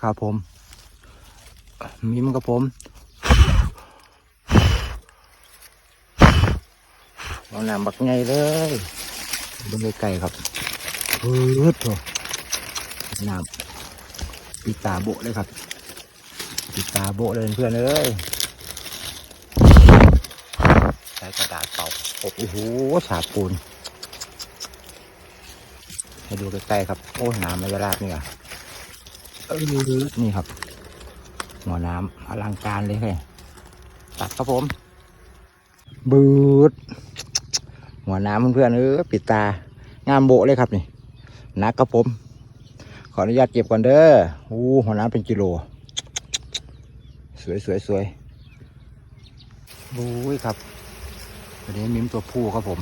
ครับผม มีมันกับผมเอาน้ำบักไงเลยดูไกลๆครับปื๊ดโถน้ำปิดตาโบเลยครับปิดตาโบเลยเพื่อนเอ้ยใช้กระดาษเป่าโอ้โหฉาบปูนให้ดูใกล้ๆครับ โอ้ยน้ำไม่ราดเนี่ย นี่ครับหัวน้ำอลังการเลยค่ะตัดครับผม บืดหัวน้ำเพื่อนๆเออปิดตางามโบเลยครับนี่นักครับผม ขออนุญาตเก็บก่อนเด้ออู้หัวน้ำเป็นกิโล สวยสวยสวยบู้ยครับวันนี้มิมตัวผู้ครับผม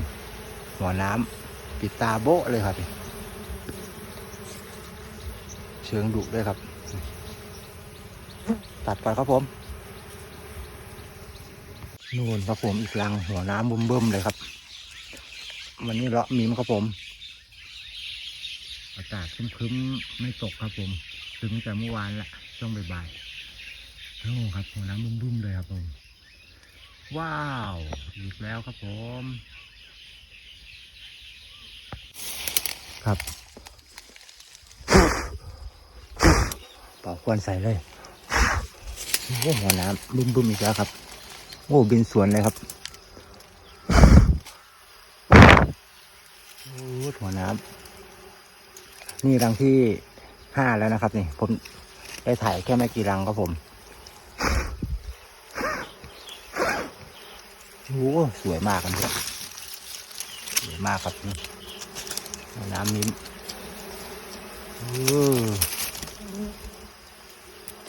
หัวน้ำปิดตาโบเลยครับ เชิงดุด้วยครับ ตัดไปครับผมนู่นครับผมอีกลังหัวน้ำบึ้มๆเลยครับ วันนี้เลาะมีมครับผมอากาศครึ้มๆไม่ตกครับผมถึงแต่เมื่อวานละช่วงบ่ายๆโอ้ครับหัวน้ำบึ้มๆเลยครับผม ว้าว อีกแล้วครับผม ครับ เป่า ควนใส่เลยโอ้หัวน้ำบึ้มบึ้มๆอีกแล้วครับ โอ้บินสวนเลยครับโอ้หัวน้ำนี่รังที่ห้าแล้วนะครับ นี่ ผมได้ถ่ายแค่ไม่กี่รังครับผมโอ้สวยมากครับเนี่ยสวยมากครับนี่น้ำมิ้มโอ้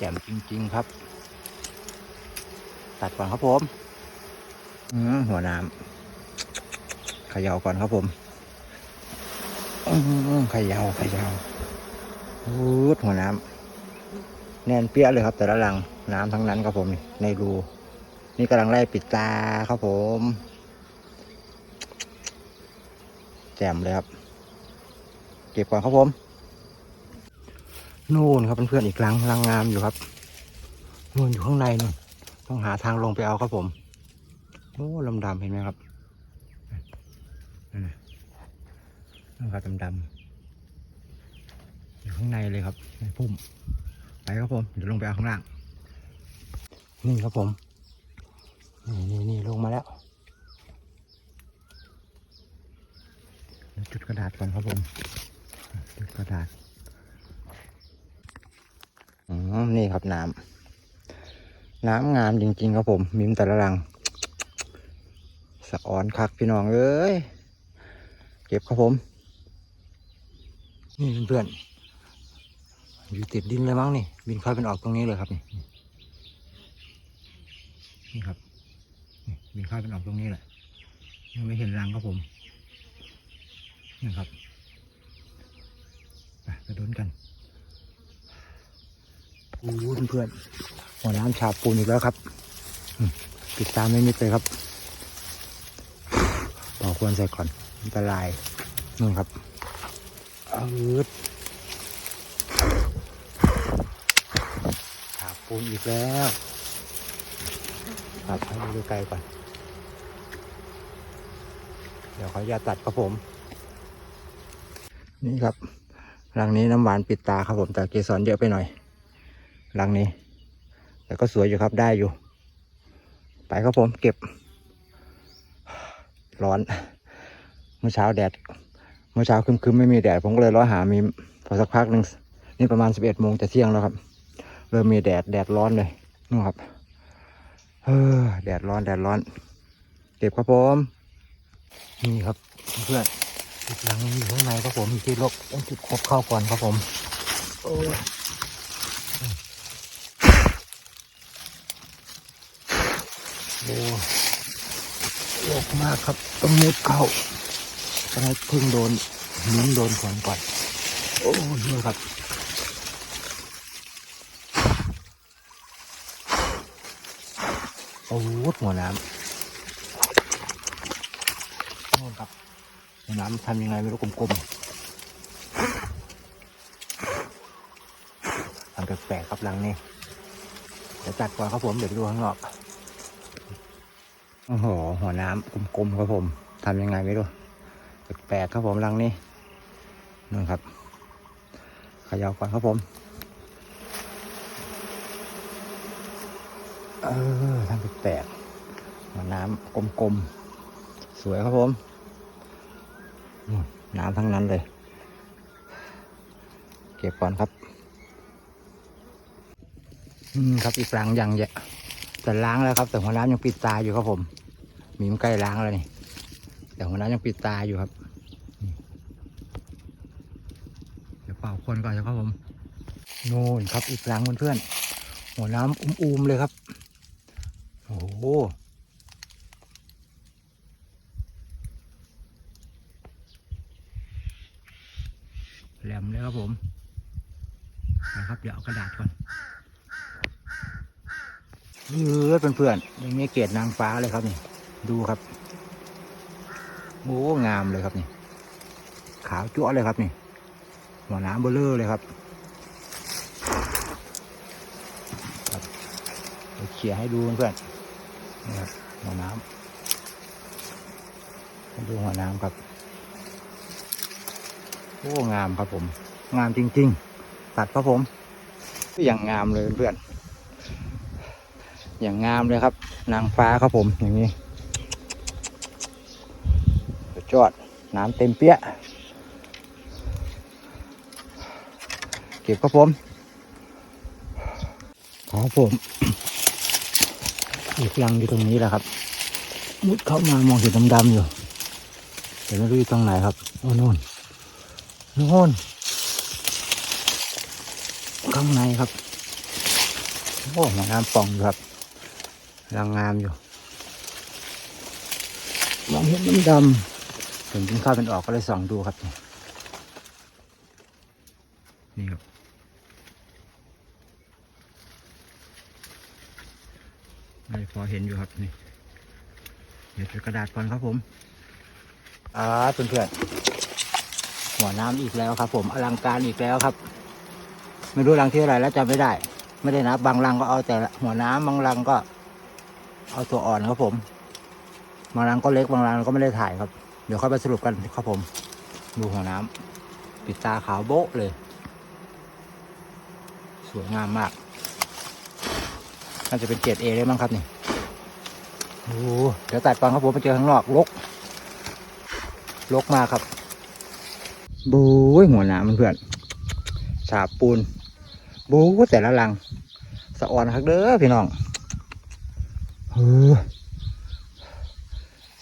แจ่มจริง ๆ ครับ ตัดก่อนครับผมอืหัวน้ำเขย่าก่อนครับผมเขย่าเขย่าพูดหัวน้ำแน่นเปี้ยเลยครับ แต่ละรังน้ำทั้งนั้นครับผมในรูนี่กำลังไล่ปิดตาครับผม แจ่มเลยครับ เก็บก่อนครับผม นู่นครับเพื่อนๆอีกรังรังงามอยู่ครับนู่นอยู่ข้างในนู่นต้องหาทางลงไปเอาครับผมโอ้ลำดำๆเห็นไหมครับนั่นนะครับดำๆอยู่ข้างในเลยครับในพุ่มไปครับผมเดี๋ยวลงไปเอาข้างล่างนี่ครับผมนี่นี่นี่ลงมาแล้วจุดกระดาษก่อนครับผมจุดกระดาษ อ๋อนี่ครับน้ำน้ำงามจริง ๆ ครับผม มิมแต่ละรัง สะออนคักพี่น้องเอ้ยเก็บครับผม นี่เพื่อนๆอยู่ติดดินเลยมั้งนี่ บินเข้าเป็นออกตรงนี้เลยครับนี่นี่ครับบินเข้าเป็นออกตรงนี้แหละยังไม่เห็นรังครับผมนี่ครับไปไปโดนกัน โอ้เพื่อนๆหัวน้ำฉาบปูนอีกแล้วครับติดตามไม่มิดเลยครับต่อควรใส่ก่อนอันตรายนู่นครับอืดฉาบปูนอีกแล้วครับให้ดูไกลก่อน เดี๋ยวเขาจะตัดครับผม นี่ครับรังนี้น้ำหวานปิดตาครับผมแต่เกสรเยอะไปหน่อย รังนี้ แต่ก็สวยอยู่ครับได้อยู่ ไปครับผมเก็บ ร้อน เมื่อเช้าแดด เมื่อเช้าครึมๆไม่มีแดด ผมก็เลยร้อยหามีพอสักพักหนึ่งนี่ประมาณสิบเอ็ดโมงจะเที่ยงแล้วครับ เริ่มมีแดดแดดร้อนเลยนู่นครับเออแดดร้อนแดดร้อน เก็บครับผมนี่ครับเพื่อนอีกหลังนึงอยู่ข้างในครับผมที่ลบต้องจุดครบเข้าก่อนครับผมโอ้ โอ้โลกมากครับต้องมุดเข้าต้องให้พึ่งโดนนิ้นโดนก่อนก่อนโอ้ยครับโอ้โหหัวน้ำนู่นครับหัวน้ำทำยังไงไม่รู้กลมๆทำแปลกๆครับหลังนี้เดี๋ยวจัดก่อนครับผมเดี๋ยวไปดูข้างนอก โอ้โห หัวน้ำกลมๆครับผมทำยังไงไม่รู้แปลกๆครับผมหลังนี้นู่นครับขยาวก่อนครับผม เออทำแปลกๆหัวน้ำกลมๆ สวยครับผมน้ำทั้งนั้นเลย เก็บก่อนครับ อืมครับอีกหลังยังจะ จะล้างแล้วครับ แต่หัวน้ำยังปิดตาอยู่ครับผมมีมนใกล้ล้างแล้วนี่ แต่หัวน้ำยังปิดตาอยู่ครับเดี๋ยวเป่าคนก่อนนะครับผมโน่นครับอีกหลังเพื่อนๆหัวน้ำอุ้มๆเลยครับโอ้โหแหลมเลยครับผมนะครับเดี๋ยวเอากระดาษก่อน เออเพื่อนๆอย่างนี้เกศนางฟ้าเลยครับนี่ ดูครับโอ้งามเลยครับนี่ ขาวจั่วเลยครับนี่ หัวน้ำเบลเลอร์เลยครับครับเขี่ยให้ดูเพื่อนๆนี่ครับหัวน้ำให้ดูหัวน้ำครับโอ้งามครับผม งามจริง ๆ ตัดครับผม อย่างงามเลยเพื่อน อย่างงามเลยครับ นางฟ้าครับผมอย่างนี้สุดยอดน้ำเต็มเปี้ย เก็บครับผมครับผม อีกลังอยู่ตรงนี้แหละครับ มุดเข้ามามองเห็นดำๆอยู่แต่ไม่รู้อยู่ตรงไหนครับโอ้นู่นนู่นข้างในครับ โอ้หัวน้ำป่องอยู่ครับ รังงามอยู่ มองเห็นมันดำถึงกินข้าวเป็นออกก็เลยส่องดูครับ นี่ครับไม่พอเห็นอยู่ครับนี่เดี๋ยวจะกระดาษก่อนครับผมอ่าเพื่อนๆหัวน้ำอีกแล้วครับ ผมอลังการอีกแล้วครับ ไม่รู้รังที่อะไรแล้วจำไม่ได้ ไม่ได้นับบางรังก็เอาแต่หัวน้ำบางรังก็ เอาตัวอ่อนครับผมบางรังก็เล็กบางรังก็ไม่ได้ถ่ายครับ เดี๋ยวค่อยไปสรุปกันครับผม ดูหัวน้ำปิดตาขาวโบ๊ะเลย สวยงามมาก น่าจะเป็นเกรดเอเลยมั้งครับนี่โอ้เดี๋ยวตัดก่อนครับผมไปเจอข้างนอกลกลกมาครับบู๊ยหัวน้ำเพื่อนฉาบปูนบูแต่ละลัง สะอ่อนคักเด้อพี่น้อง ออ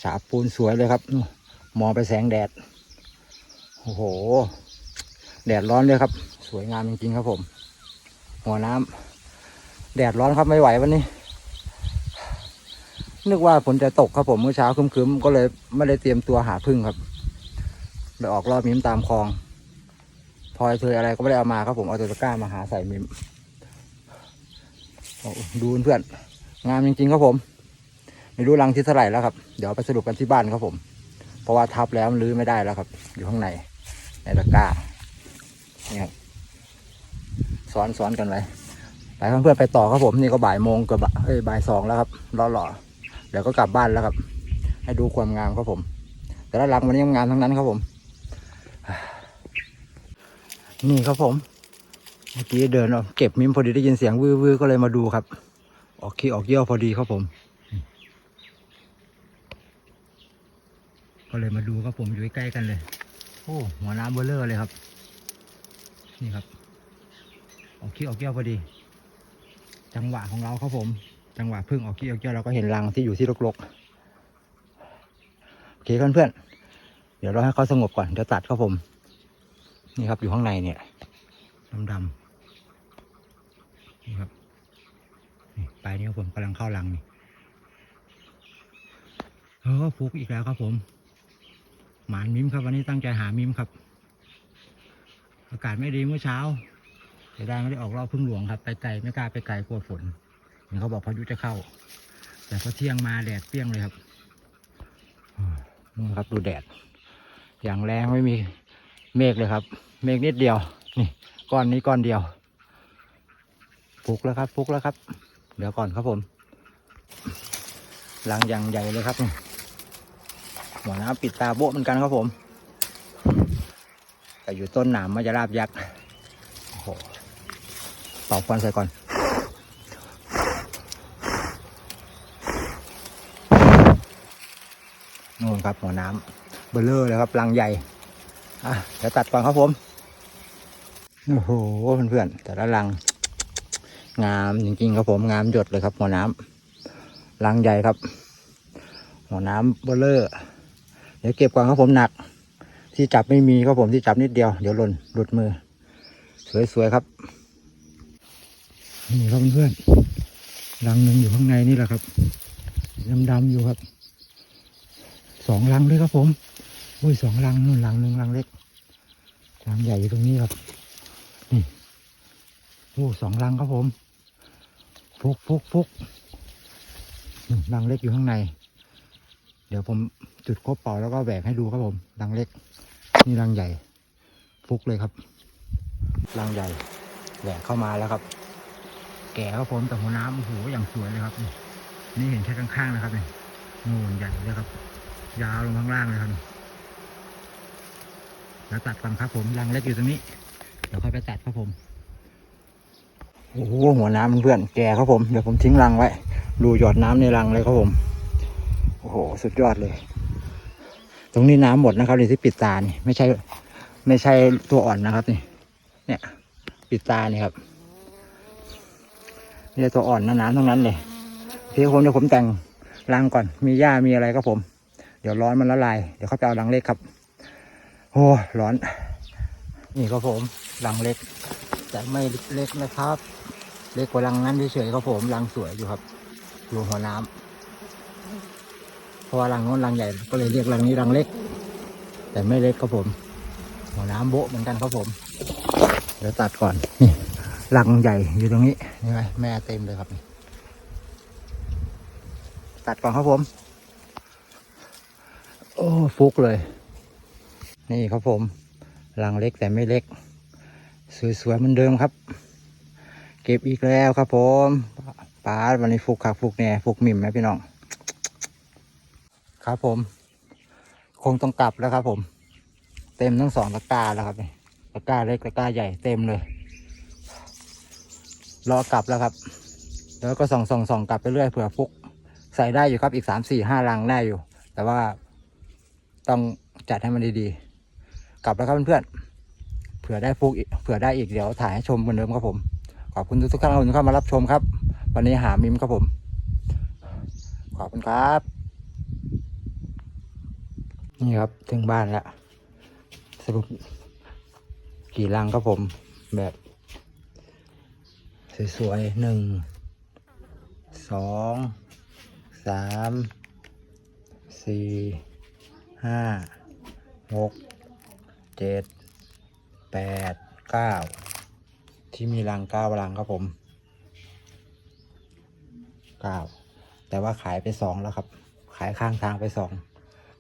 ฉาบปูนสวยเลยครับนู่นมองไปแสงแดด โอ้โห แดดร้อนเลยครับ สวยงามจริงๆครับผม หัวน้ำแดดร้อนครับไม่ไหววันนี้ นึกว่าฝนจะตกครับผมเมื่อเช้าครึ้มๆก็เลยไม่ได้เตรียมตัวหาพึ่งครับไปออกรอบมิ้มตามคลองพลอยเธออะไรก็ไม่ได้เอามาครับผมเอาตัวตะกร้ามาหาใส่มิมดูเพื่อน งามจริงๆครับผม ไม่รู้รังที่เท่าไหร่แล้วครับ เดี๋ยวไปสรุปกันที่บ้านครับผม เพราะว่าทับแล้วมันรื้อไม่ได้แล้วครับ อยู่ข้างในในตะกร้านี่ครับซ้อนซ้อนกันไว้ไปเพื่อนๆไปต่อครับผมนี่ก็บ่ายโมงกือบบ่ายเอ้ยบ่ายสองแล้วครับรอหล่อเดี๋ยวก็กลับบ้านแล้วครับ ให้ดูความงามครับผม แต่ละรังวันนี้งามทั้งนั้นครับผม นี่ครับผม เมื่อกี้เดินออกเก็บมิมพอดีได้ยินเสียงวื้อวื้อก็เลยมาดูครับ ออกขี้ออกเยี่ยวพอดีครับผม ก็เลยมาดูครับผมอยู่ใกล้กันเลย โอ้หัวน้ำเบลเลอร์เลยครับ นี่ครับ ออกขี้ออกเยี่ยวพอดี จังหวะของเราครับผม จังหวะพึ่งออกขี้ออกเยี่ยวเราก็เห็นรังที่อยู่ที่รกๆโอเคเพื่อนๆเดี๋ยวเราให้เขาสงบก่อนเดี๋ยวตัดครับผม นี่ครับอยู่ข้างในเนี่ยดำๆนี่ครับนี่ปลายนิ้ว ผมกำลังเข้ารังนี่เออฟุกอีกแล้วครับผม หมานมิมครับวันนี้ตั้งใจหามิมครับ อากาศไม่ดีเมื่อเช้าเสียดายไม่ได้ออกรอบพึ่งหลวงครับ ไปไกลไม่กล้าไปไกลกลัวฝนเห็นเขาบอกพายุจะเข้า แต่พอเที่ยงมาแดดเปรี้ยงเลยครับนู่นครับดูแดด อย่างแรงไม่มีเมฆเลยครับ เมฆนิดเดียว นี่ก้อนนี้ก้อนเดียวฟุกแล้วครับฟุกแล้วครับ เดี๋ยวก่อนครับผมรังยังใหญ่เลยครับนี่หัวน้ำปิดตาโบ๊ะเหมือนกันครับผม แต่อยู่ต้นหนามมันจะราบยักษ์โอ้โหเป่าควันใส่ก่อนนู่นครับหัวน้ำเบลเลอร์เลยครับรังใหญ่อะเดี๋ยวตัดก่อนครับผม โอ้โหเพื่อนๆแต่ละรัง งามจริงๆครับผมงามหยดเลยครับ หัวน้ำรังใหญ่ครับ หัวน้ำเบลเลอร์เดี๋ยวเก็บก่อนครับผมหนัก ที่จับไม่มีครับผมที่จับนิดเดียวเดี๋ยวหล่นหลุดมือ สวยๆครับ นี่ครับเพื่อนๆรังหนึ่งอยู่ข้างในนี่แหละครับดำๆอยู่ครับสองรังเลยครับผมอุ้ยสองรังนู่นรังหนึ่งรังเล็กรังใหญ่อยู่ตรงนี้ครับ นี่โอ้สองรังครับผม ฟุกฟุกฟุกรังเล็กอยู่ข้างใน เดี๋ยวผมจุดคบเป่าแล้วก็แบกให้ดูครับผมรังเล็ก นี่รังใหญ่ ฟุกเลยครับรังใหญ่แหวกเข้ามาแล้วครับ แก่ครับผมแต่หัวน้ำโอ้โหอย่างสวยเลยครับ นี่เห็นแค่ข้างๆนะครับนี่นู่นใหญ่เลยครับ ยาวลงข้างล่างเลยครับแล้วตัดก่อนครับผมรังเล็กอยู่ตรงนี้ เดี๋ยวค่อยไปตัดครับผม โอ้โหหัวน้ำเพื่อนแก่ครับผมเดี๋ยวผมทิ้งรังไว้ดูหยอดน้ำในรังเลยครับผมโอ้โหสุดยอดเลย ตรงนี้น้ำหมดนะครับเดี๋ยวที่ปิดตานี่ไม่ใช่ ไม่ใช่ตัวอ่อนนะครับนี่ เนี่ย ปิดตานี่ครับนี่ตัวอ่อนนะน้ำทั้งนั้นเลยพี่ผมเดี๋ยวผมแต่งรังก่อน มีหญ้ามีอะไรครับผม เดี๋ยวร้อนมันละลายเดี๋ยวเขาไปเอารังเล็กครับโอ้ร้อน นี่ครับผมรังเล็ก แต่ไม่เล็กนะครับ เล็กกว่ารังนั้นเฉยๆครับผมรังสวยอยู่ครับอยู่หัวน้ำเพราะรังโน้นรังใหญ่ก็เลยเรียกรังนี้รังเล็ก แต่ไม่เล็กครับผม หัวน้ำโบะเหมือนกันครับผม เดี๋ยวตัดก่อนนี่รังใหญ่อยู่ตรงนี้นี่ไงแม่เต็มเลยครับนี่ตัดก่อนครับผม โอ้ฟุกเลย นี่ครับผมรังเล็กแต่ไม่เล็ก สวยๆเหมือนเดิมครับ เก็บอีกแล้วครับผมป้าวันนี้ฟุกคักฟุกแน่ฟุกมิ่มไหมพี่น้อง ครับผม คงต้องกลับแล้วครับผม เต็มทั้งสองตะกร้าแล้วครับนี่ตะกร้าเล็กตะกร้าใหญ่เต็มเลยรอกลับแล้วครับ แล้วก็ส่องส่องส่องกลับไปเรื่อยเผื่อฟุก ใส่ได้อยู่ครับอีกสามสี่ห้ารังได้อยู่ แต่ว่าต้องจัดให้มันดีๆ กลับแล้วครับเพื่อนๆ ผื่อได้ฟุกอีกเผื่อได้อีกเดี๋ยวถ่ายให้ชมเหมือนเดิมครับผม ขอบคุณทุกท่านที่เข้ามารับชมครับ วันนี้หามิมครับผม ขอบคุณครับ นี่ครับถึงบ้านแล้ว สรุปกี่รังครับผม แบบสวยๆหนึ่งสองสามสี่ห้าหกเจ็ด แปดเก้าที่มีรังเก้ารังครับผมเก้าแต่ว่าขายไปสองแล้วครับ ขายข้างทางไปสอง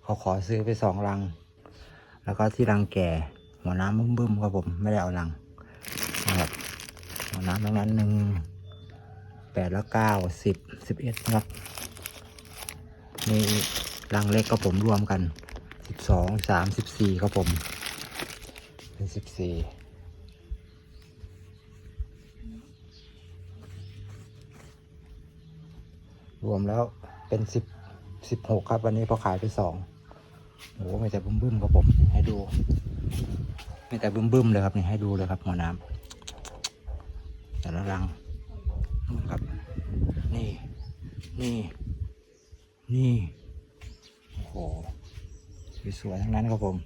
เขาขอซื้อไปสองรัง แล้วก็ที่รังแก่ หัวน้ำบึ้มๆครับผมไม่ได้เอารังนะครับหัวน้ำทั้งนั้นหนึ่งแปดแล้วเก้าสิบสิบเอ็ดนะครับนี่รังเล็กก็ผมรวมกันสิบสองสามสิบสี่ครับผม เป็นสิบสี่รวมแล้วเป็นสิบสิบหกครับ วันนี้พอขายไปสองโอ้โหไม่แต่บึ้มบึ้มๆครับผม ให้ดู ไม่แต่บึ้มบึ้มๆเลยครับนี่ให้ดูเลยครับหัวน้ำแต่ละรังนู่ครับ นี่ นี่ นี่ โอ้โหสวยๆทั้งนั้นครับผม